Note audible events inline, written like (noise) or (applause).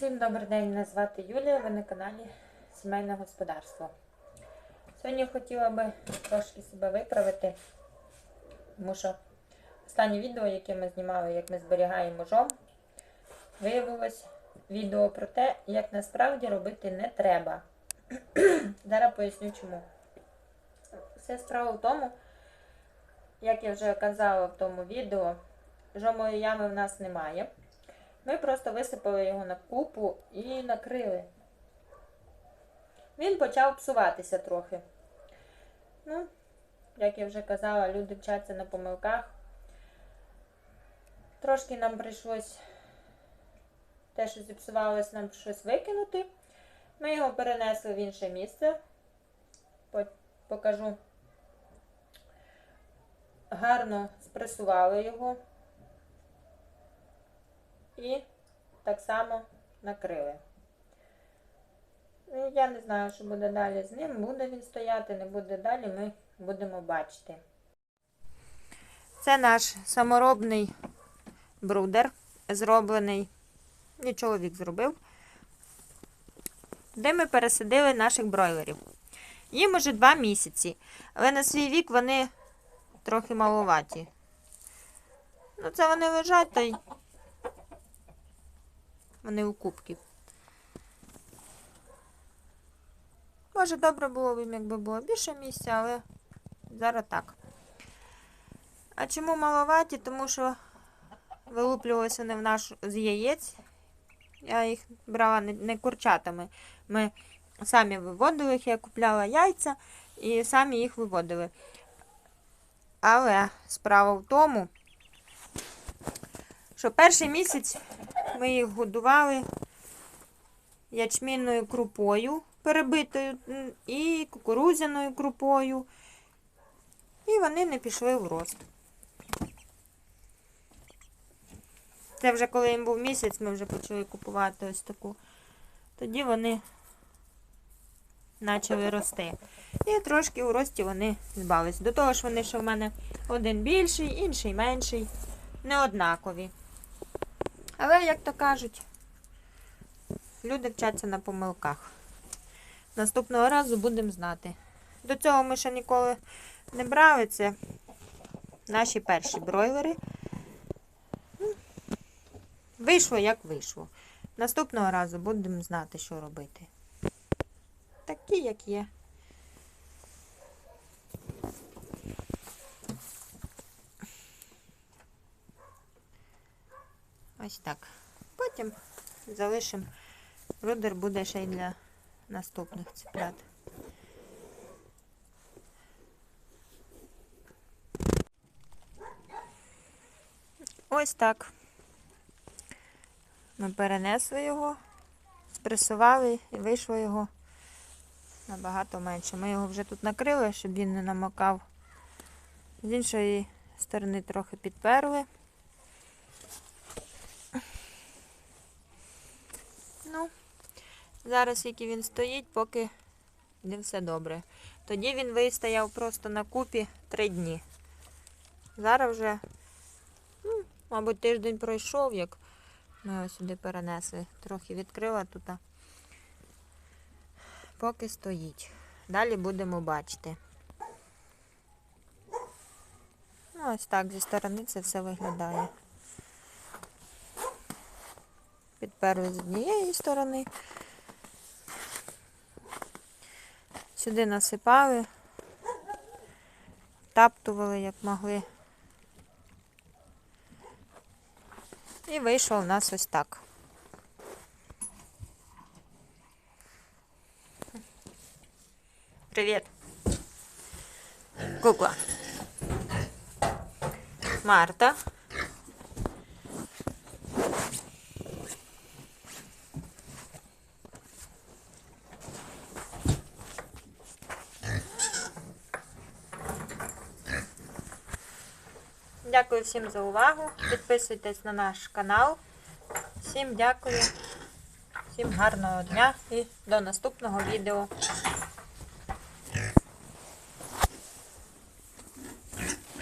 Всім добрий день, мене звати Юлія, ви на каналі Сімейне Господарство. Сьогодні хотіла би трошки себе виправити, тому що останнє відео, яке ми знімали, як ми зберігаємо жом, виявилось відео про те, як насправді робити не треба. (clears throat) Зараз поясню чому. Все справа в тому, як я вже казала в тому відео, жомої ями в нас немає. Ми просто висипали його на купу і накрили. Він почав псуватися трохи. Ну, як я вже казала, люди вчаться на помилках. Трошки нам прийшлось те, що зіпсувалось, нам щось викинути. Ми його перенесли в інше місце. Покажу. Гарно спресували його і так само накрили. Ну, Я не знаю, що буде далі з ним. Буде він стояти, не буде далі, ми будемо бачити. Це наш саморобний брудер, зроблений, і чоловік зробив, де ми пересадили наших бройлерів. Їм уже два місяці, але на свій вік вони трохи маловаті. Ну, це вони лежать та й вони у кубки. Може, добре було б якби було більше місця, але зараз так. А чому маловаті? Тому що вилуплювалися вони в наш з яєць. Я їх брала не курчатами. Ми самі виводили їх, я купляла яйця і самі їх виводили. Але справа в тому, що перший місяць ми їх годували ячмінною крупою перебитою і кукурудзяною крупою. І вони не пішли в рост. Це вже коли їм був місяць, ми вже почали купувати ось таку. Тоді вони почали рости. І трошки у рості вони збавились. До того ж, вони ще в мене один більший, інший менший, не однакові. Але, як то кажуть, люди вчаться на помилках. Наступного разу будемо знати. До цього ми ще ніколи не брали. Це наші перші бройлери. Ну, Вийшло, як вийшло. Наступного разу будемо знати, що робити. Такі, як є. Ось так. Потім залишимо. Рудер буде ще й для наступних цеплят. Ось так. Ми перенесли його, спресували і вийшло його набагато менше. Ми його вже тут накрили, щоб він не намокав. З іншої сторони трохи підперли. Ну, зараз, який він стоїть, поки не все добре. Тоді він вистояв просто на купі три дні. Зараз вже, ну, мабуть, тиждень пройшов, як ми його сюди перенесли. Трохи відкрила тут. Поки стоїть. Далі будемо бачити. Ну, ось так зі сторони це все виглядає. Підперли з однієї сторони. Сюди насипали, таптували, як могли. І вийшло у нас ось так. Привіт. Кукла. Марта. Дякую всім за увагу. Підписуйтесь на наш канал. Всім дякую. Всім гарного дня і до наступного відео.